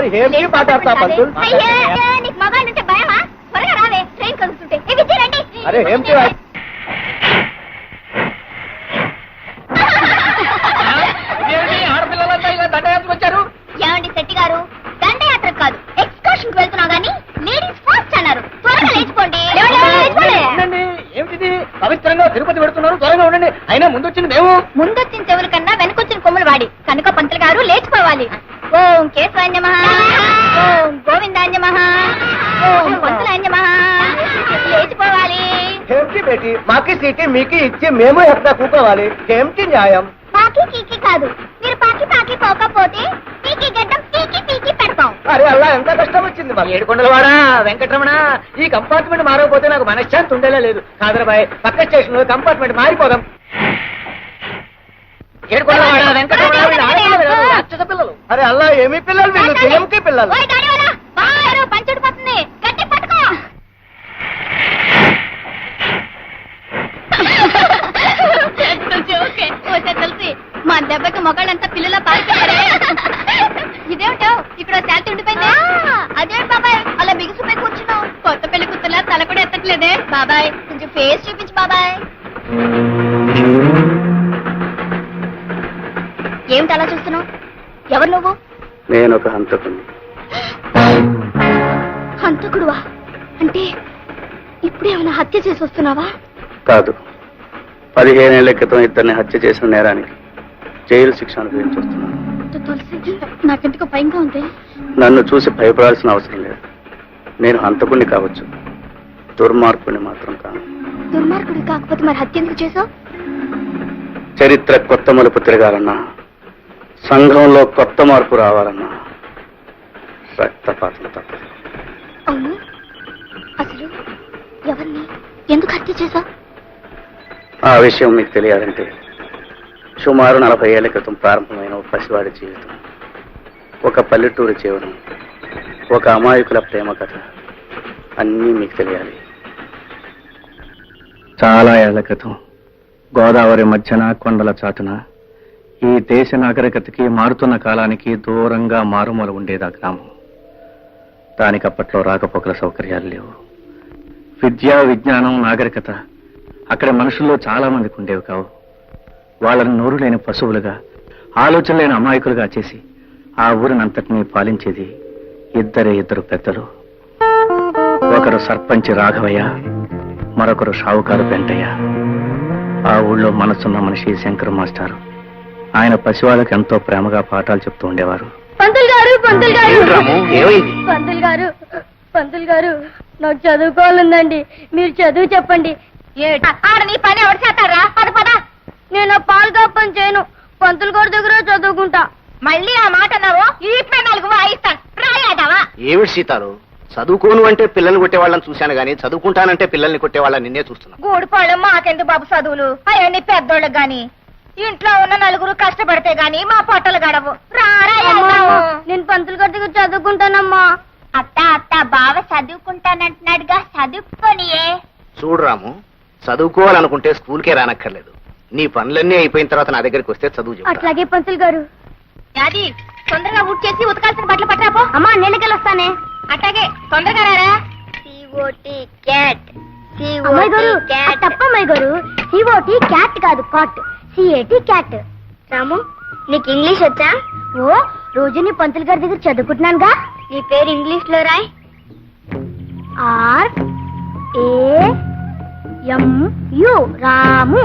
మరి ఏమిటి మాట్లాడతా పంతులు? అయ్యే, ఏ, నీకు మగాళ్ళంటే భయమా? త్వరగా రావే ట్రైన్ కలుగుతుంటే ఇవి తీరండి అరే వచ్చారు ఏమండి శెట్టి గారు? దండయాత్ర కాదు. ఎక్స్కర్షన్కి వెళ్తున్నాం గానీ లేడీస్ ఫస్ట్ అన్నారు. త్వరగా లేచిపోండి. లేచిపోండి. ఉండండి ఏమిటిది? పవిత్రంగా తిరుపతి పెడుతున్నారు త్వరగా ఉండండి. అయినా ముందు వచ్చింది మేము. ముందొచ్చిన బేటి మాకి సీటీ మీకు ఇచ్చి మేము ఎక్కడ కూకోవాలి? ఏమిటి న్యాయం? పాకి కీకి కాదు. మీరు పాకి పాకి పోకపోతే పీకి గడ్డం పీకి పీకి పెడతాం. అరే అలా ఎంత కష్టం వచ్చింది మాకు? ఏడుకొండలవాడా వెంకటరమణ ఈ కంపార్ట్మెంట్ మారకపోతే నాకు మనశ్శాంతి ఉండేలా లేదు. కాదరబాయ్ పక్క స్టేషన్లో కంపార్ట్మెంట్ మారిపోదాం. ఏడుకొండలవాడా వెంకటరమణ వీళ్ళు ఆడపిల్లలు కాదు, రాక్షస పిల్లలు. అరే అలా ఏమి పిల్లలు వీళ్ళు? ఏమిటి పిల్లలు? ఓయ్ దెబ్బకి మొగాళ్ళంతా పిల్లల పారిపోయారే. ఇదేమిటో? ఇక్కడ శాంతి ఉండిపోయింది. అదే బాబాయ్ అలా బిగుసిపోయి కూర్చున్నావు. కొత్త పెళ్ళి కూతుర్లా తల కూడా ఎత్తట్లేదే. బాబాయ్ కొంచెం ఫేస్ చూపించు బాబాయ్. ఏమిటి అలా చూస్తున్నావు? ఎవరు నువ్వు? నేను ఒక హంతకుని హంతకుడువా? అంటే ఇప్పుడేమైనా హత్య చేసి వస్తున్నావా? కాదు. పదిహేనేళ్ళ క్రితం ఇద్దరిని హత్య చేసిన నేరానికి జైలు శిక్ష అనుభవించి వస్తున్నాను తులసి నాకెందుకు భయంగా ఉంది. నన్ను చూసి భయపడాల్సిన అవసరం లేదు. నేను హంతకుణ్ణి కావచ్చు. దుర్మార్గుని మాత్రం కాను. దుర్మార్గుడు కాకపోతే మరి హత్య ఎందుకు చేసావు చరిత్ర కొత్త మలుపు తిరగాలన్నా సంఘంలో కొత్త మార్పు రావాలన్నా రక్తపాతం తప్పదు. అవును. అసలు ఎవరిని? ఎందుకు హత్య చేసావు ఆ విషయం మీకు తెలియాలంటే సుమారు నలభై ఏళ్ళ క్రితం ప్రారంభమైన ఒక పసివాడి జీవితం. ఒక పల్లెటూరు జీవనం ఒక అమాయకుల ప్రేమ కథ అన్నీ మీకు తెలియాలి. చాలా ఏళ్ళ క్రితం గోదావరి మధ్యన కొండల చాటున ఈ దేశ నాగరికతకి మారుతున్న కాలానికి దూరంగా మారుమూల ఉండేది ఆ గ్రామం. దానికి అప్పట్లో రాకపోకల సౌకర్యాలు లేవు. విద్య విజ్ఞానం నాగరికత అక్కడ మనుషుల్లో చాలా మందికి ఉండేవి కావు. వాళ్ళని నోరు లేని పశువులుగా ఆలోచన లేని అమాయకులుగా చేసి ఆ ఊరినంతటినీ పాలించేది ఇద్దరే ఇద్దరు పెద్దలు. ఒకరు సర్పంచ్ రాఘవయ్య మరొకరు షావుకారు వెంటయ్య ఆ ఊళ్ళో మనసున్న మనిషి శంకర్ మాస్టారు. ఆయన పసివాళ్ళకి ఎంతో ప్రేమగా పాఠాలు చెప్తూ ఉండేవారు. పంతులు గారు పంతులు ఏమైంది? పంతులు గారు పంతులు గారు నాకు చదువుకోవాలందండి మీరు చదువు చెప్పండి. ఆడ నీ పని ఎవరు చేస్తారా పద పద. నేను పాలు కప్పని చేయను. పంతులు గారి దగ్గర చదువుకుంటా. మళ్ళీ ఆ మాట అన్నావు? ఈ నాలుగు వాయిస్తాను రాయాదావా ఏమిటి సీతారు చదువుకోను అంటే పిల్లల్ని కొట్టేవాళ్ళని చూశాను గానీ చదువుకుంటానంటే పిల్లల్ని కొట్టేవాళ్ళని నిన్నే చూస్తున్నా. గూడిపాళ్ళు మాకెందుకు బాబు చదువులు? అవన్నీ పెద్దోళ్ళకి గాని ఇంట్లో ఉన్న నలుగురు కష్టపడితే గాని మా పొట్టలు గడవు. నేను పంతులు గారి దగ్గర చదువుకుంటానమ్మా. అత్త అత్త బావ చదువుకుంటానంటున్నాడుగా. చదువుకోనియే. చూడు రాము చదువుకోవాలనుకుంటే స్కూల్కే రానక్కర్లేదు. నీ పనులన్నీ అయిపోయిన తర్వాత నా దగ్గరికి వస్తే చదువు చెప్తా. అట్లాగే పంతులు గారు. యాది తొందరగా ఊట్ చేసి ఉతకాల్సిన బట్టలు పట్టరాపో. అమ్మా నీళ్ళకెళ్ళి వస్తానే. అట్లాగే తొందరగా రారా. క్యాట్ అమ్మాయి గారు తప్ప అమ్మాయి గారు సిఓటి క్యాట్ కాదు cot C A T cat Ramu నీకు ఇంగ్లీష్ వచ్చా? ఓ రోజు నీ పంతులు గారి దగ్గర చదువుకుంటున్నానుగా? నీ పేరు ఇంగ్లీష్లో Roy. R A M U Ramu.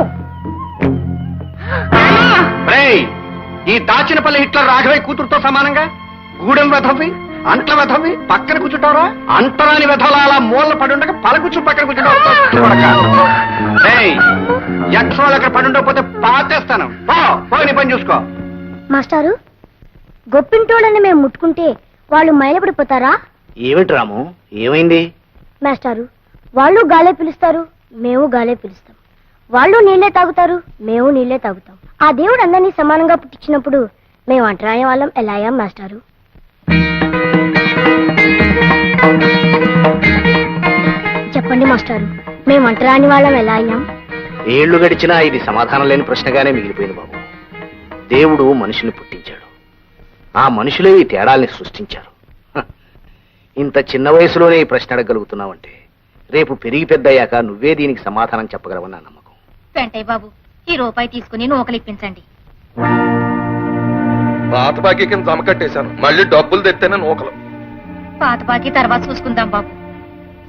ఈ దాచినపల్లి హిట్లర్ రాఘవయ్య కూతురుతో సమానంగా? గూడెం వెధవి అంట్ల వెధవి పక్కన కూర్చుంటారా అంటరాని వెధవల అలా మూల పడి ఉండగా పల కూర్చుని పక్కన కూర్చుంటావు. ఎక్స్ట్రా అక్కడ పడి ఉండకపోతే పాతేస్తాను. పని చూసుకో. మాస్టారు గొప్పింటోళ్ళని మేము ముట్టుకుంటే వాళ్ళు మైలపడిపోతారా? ఏమిటి రాము? ఏమైంది? మాస్టారు వాళ్ళు గాలే పిలుస్తారు మేము గాలే పిలుస్తాం. వాళ్ళు నీళ్ళే తాగుతారు మేము నీళ్ళే తాగుతాం. ఆ దేవుడు అందరినీ సమానంగా పుట్టించినప్పుడు మేము అంటరాని వాళ్ళం ఎలా మాస్టారు. చెప్పండి మాస్టారు మేము అంటరాని వాళ్ళం ఎలా అయ్యాం ఏళ్ళు గడిచినా ఇది సమాధానం లేని ప్రశ్నగానే మిగిలిపోయింది బాబు. దేవుడు మనుషుల్ని పుట్టించాడు. ఆ మనుషులే ఈ తేడాల్ని సృష్టించారు. ఇంత చిన్న వయసులోనే ఈ ప్రశ్న అడగలుగుతున్నావంటే రేపు పెరిగి పెద్దయ్యాక నువ్వే దీనికి సమాధానం చెప్పగలవని నా నమ్మకం. వెంటయ్య బాబు ఈ రూపాయి తీసుకుని నూకలిప్పించండి. పాత బాకీ కింద జమ కట్టేశాను. మళ్ళీ డబ్బులు తెత్తేనే నూకలు. పాత బాకి తర్వాత చూసుకుందాం బాబు.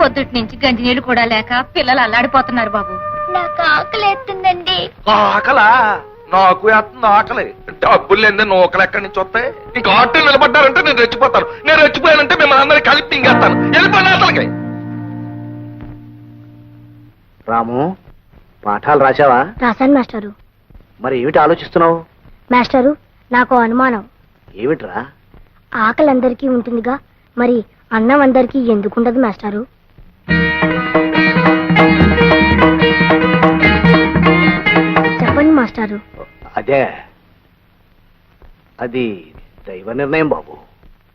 పొద్దుటి నుంచి గంజి నీళ్ళు కూడా లేక పిల్లలు అల్లాడిపోతున్నారు బాబు. నాకు ఆకలి ఎత్తుందండి. ఆకలా? నాకు ఎత్తుంది ఆకలి. డబ్బులు లేదే నూకలు ఎక్కడి నుంచి వస్తాయి? ఇంకా ఆటో నిలబడ్డారంటే నేను రెచ్చిపోతాను. నేను రెచ్చిపోయానంటే మిమ్మల్ని అందరినీ కలిపి ఇంకేస్తాను వెళ్ళిపోయిన అసలుకి. రాము పాఠాలు రాశావా? రాశాను మాస్టారు. మరి ఏమిటి ఆలోచిస్తున్నావు? మాస్టారు నాకు అనుమానం. ఏమిట్రా? ఆకలి అందరికీ ఉంటుందిగా మరి అన్నం అందరికీ ఎందుకుండదు మాస్టారు? చెప్పండి మాస్టారు. అదే. అది దైవ నిర్ణయం బాబు.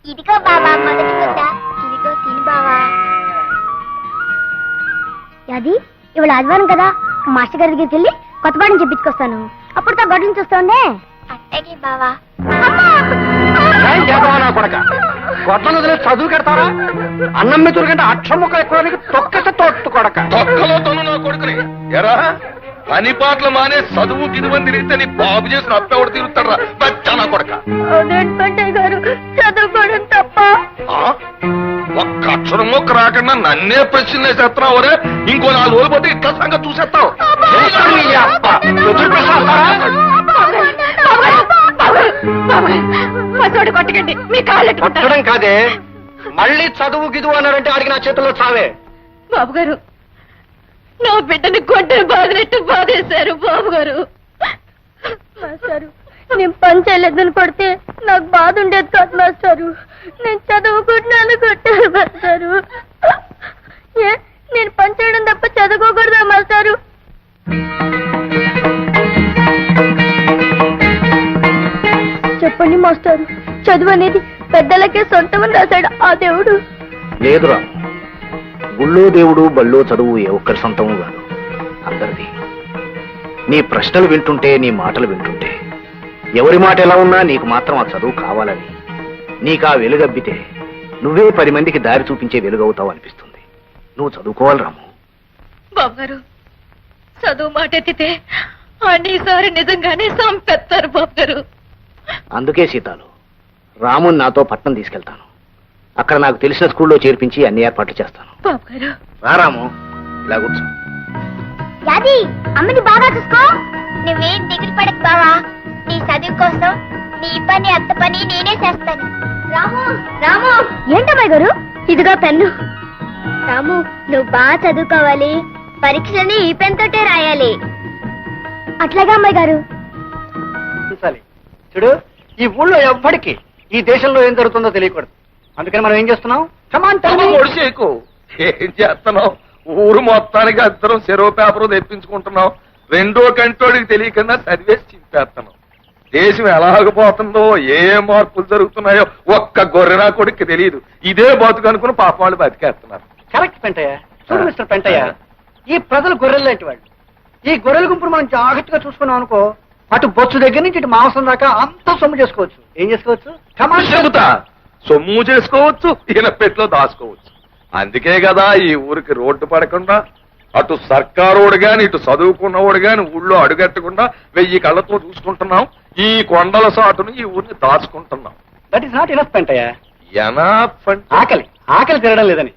ఇదిగో బాబా మొదటి ముద్ద. ఇదిగో తిని బావా. అది ఇవాళ ఆదివారం కదా? మాస్టర్ గారి దగ్గరికి వెళ్ళి కొత్త పాఠం చెప్పించుకొస్తాను. అప్పుడు తా గడులు చూస్తుండే అట్టకి బావా. ఏం చేద్దామా నా కొడక? గొడ్లను వదిలే చదువు కడతారా అన్నం మెతురు కంటే అక్షరం ముక్క ఎక్కువ తొక్కస తోట్టు కొడక. తొక్కలో తను నా కొడుకుని. ఎరా? పని పాటలు మానే చదువు గిదువని తిరిగితే నీ బాబు చేసిన అప్పెవడు తిరుగుతాడు బచ్చా నా కొడక. గారు చదువుకోవడం తప్ప. ఆ? ఒక్క అక్షరం మొక్క రాకుండా నన్నే ప్రశ్న వేసేస్తున్నావు రే ఇంకో నాలుగు రోజులు పోతే ఇట్లా సంగతి చూసేస్తావు? కొట్టకండి. మీ కాళ్ళు కొట్టడం కాదే. మళ్ళీ చదువు గిదువు అన్నారంటే ఆడికి నా చేతుల్లో చావే. బాబు గారు నా బిడ్డని కొట్టని బాధినట్టు బాధేశారు బాబు గారు మాస్టారు నేను పని చేయలేదని కొడితే నాకు బాధ ఉండేది కాదు మాస్టారు. నేను చదువుకుంటున్నాను కొట్టారు మాస్టారు ఏ నేను పని చేయడం తప్ప చదువుకోకూడదా మాస్టారు చెప్పండి మాస్టారు చదువు అనేది పెద్దలకే సొంతమని రాశాడు ఆ దేవుడు. లేదురా. గుళ్ళో దేవుడు బళ్ళో చదువు ఏ ఒక్కరి సొంతము కాదు. అందరిది. నీ ప్రశ్నలు వింటుంటే నీ మాటలు వింటుంటే. ఎవరి మాట ఎలా ఉన్నా నీకు మాత్రం ఆ చదువు కావాలని నీకు ఆ వెలుగబ్బితే నువ్వే పది మందికి దారి చూపించే వెలుగవుతావు అనిపిస్తుంది. నువ్వు చదువుకోవాలి రాము. బాబు గారు చదువు మాట ఎత్తితే అన్నిసారి నిజంగానే సంపెత్తారు బాబు గారు అందుకే సీతాలు రాముని నాతో పట్నం తీసుకెళ్తాను. అక్కడ నాకు తెలిసిన స్కూల్లో చేర్పించి అన్ని ఏర్పాట్లు చేస్తాను. బాబు గారు రా రాము. ఇలా కూర్చో. యాది అమ్మని బాగా చూసుకో. నువ్వేం దిగులు పడకు బావా. నీ చదువు కోసం నీ పని అత్త పని నేనే చేస్తాను. రాము రాము. ఏంటమ్మాయి గారు? ఇదిగో పెన్ను. రాము నువ్వు బాగా చదువుకోవాలి. పరీక్షలని ఈ పెన్ తోటే రాయాలి. అట్లాగా అమ్మాయి గారు? ఉంచాలి. చూడు ఈ ఊళ్ళో ఎవ్వడికి ఈ దేశంలో ఏం జరుగుతుందో తెలియకూడదు. అందుకని మనం ఏం చేస్తున్నాం? కమాన్ ఒడిసేకు ఏం చేస్తున్నావు? ఊరు మొత్తానికి అందరం చెరువు పేపర్ తెప్పించుకుంటున్నాం. రెండో కంటోడికి తెలియకుండా చదివేసి చింపేస్తున్నాం. దేశం ఎలాగపోతుందో ఏ ఏ మార్పులు జరుగుతున్నాయో ఒక్క గొర్రెనా కొడుక్కి తెలియదు ఇదే బతుకు అనుకుని పాప వాళ్ళు బతికేస్తున్నారు. కరెక్ట్ పెంటయ్య చూడు మిస్టర్ పెంటయ్య ఈ ప్రజలు గొర్రెలు లాంటి వాళ్ళు. ఈ గొర్రెల గుంపును మనం జాగ్రత్తగా చూసుకున్నాం అనుకో అటు బొచ్చు దగ్గర నుంచి ఇటు మాంసం దాకా అంతా సొమ్ము చేసుకోవచ్చు. ఏం చేసుకోవచ్చు? కమాన్ చెబుతా. సొమ్ము చేసుకోవచ్చు ఈయన పెట్లో దాచుకోవచ్చు. అందుకే కదా ఈ ఊరికి రోడ్డు పడకుండా అటు సర్కారోడు గాని ఇటు చదువుకున్నవాడు గాని ఊళ్ళో అడుగట్టకుండా వెయ్యి కళ్ళతో చూసుకుంటున్నాం. ఈ కొండల సాటును ఈ ఊరిని దాచుకుంటున్నాం. That is not Pentayya enough అంటే ఆకలి. ఆకలి తినడం లేదని.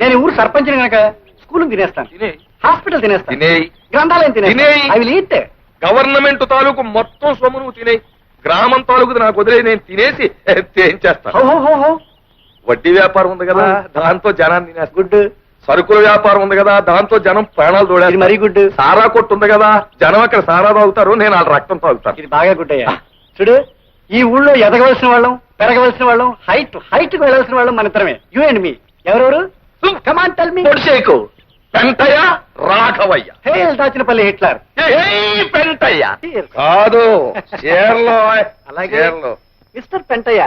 నేను ఊరు సర్పంచిని కనుక స్కూల్ తినేస్తాను. హాస్పిటల్ తినేస్తాను. గ్రంథాలయం తినేయ్. గవర్నమెంట్ తాలూకు మొత్తం సొమ్ము నువ్వు తినేయి గ్రామం తాలూకు నాకు వదిలే నేను తినేసి ఏం చేస్తాను? వడ్డీ వ్యాపారం ఉంది కదా దాంతో జనాన్ని తినేస్తా గుడ్ సరుకుల వ్యాపారం ఉంది కదా దాంతో జనం ప్రాణాలు తోడేస్తారు. మరీ గుడ్. సారా కొట్టు ఉంది కదా జనం అక్కడ సారా తాగుతారు నేను వాళ్ళ రక్తం తాగుతాను. ఇది బాగా గుడ్ అయ్యా. చూడు ఈ ఊళ్ళో ఎదగవలసిన వాళ్ళం పెరగవలసిన వాళ్ళం హైట్ హైట్ వెళ్ళవలసిన వాళ్ళం మన ఇద్దరమే. యూ అండ్ మీ ఎవరెవరు? కమాన్ టెల్ మీ పొడిసేకు Pentayya Raghavayya. Hail Dachinapalli Hitler. Pentaiah. కాదు అలాగే. చీరలో. మిస్టర్ పెంటయ్య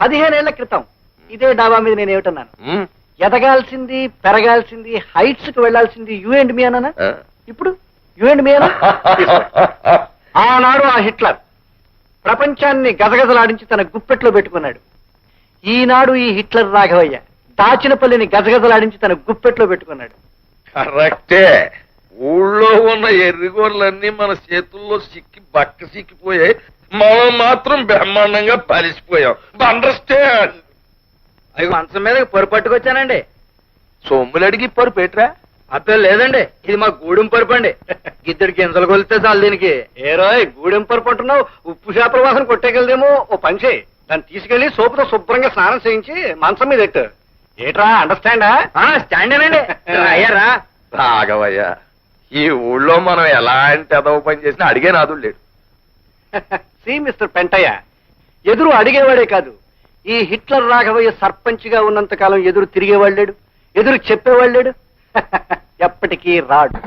పదిహేనేళ్ళ క్రితం ఇదే డాబా మీద నేను ఏమిటన్నాను? ఉమ్. ఎదగాల్సింది పెరగాల్సింది హైట్స్కు వెళ్ళాల్సింది యూ అండ్ మీ ఆ. ఇప్పుడు? యూ అండ్ మీ అనా ఆనాడు ఆ హిట్లర్ ప్రపంచాన్ని గజగజలాడించి తన గుప్పెట్లో పెట్టుకున్నాడు. ఈనాడు ఈ హిట్లర్ రాఘవయ్య దాచినపల్లిని గజగజలాడించి తన గుప్పెట్లో పెట్టుకున్నాడు. కరెక్టే. ఊళ్ళో ఉన్న ఎర్రిగోర్లన్నీ మన చేతుల్లో సిక్కి బక్క సిక్కిపోయాయి. మనం మాత్రం బ్రహ్మాండంగా పలిసిపోయాం. అండర్స్టాండ్ అవి మంచం మీద పొరు పట్టుకొచ్చానండి. సొమ్ములు అడిగి పరు పెట్రా అప్పే లేదండి. ఇది మా గూడెం పరుపు అండి. గిద్దెడు గింజలు కొలితే చాలు దీనికి. ఏ రోయ్ గూడెం పరుపు అంటున్నావు? ఉప్పు చేపల వాసన కొట్టేకెళ్దేమో ఓ పని చేయి. దాన్ని తీసుకెళ్ళి సోపుతో శుభ్రంగా స్నానం చేయించి మంచం మీద ఎట్టు ఏట్రా అండర్స్టాండా స్టాండేనండి అయ్యారా రాఘవయ్య ఈ ఊళ్ళో మనం ఎలాంటి అదవ పని చేసినా అడిగే నాదుడు లేడు. సి మిస్టర్ పెంటయ్య ఎదురు అడిగేవాడే కాదు. ఈ హిట్లర్ రాఘవయ్య సర్పంచ్గా ఉన్నంతకాలం ఉన్నంత కాలం ఎదురు తిరిగేవాళ్ళేడు? ఎదురు చెప్పేవాళ్ళేడు? ఎప్పటికీ రాడు.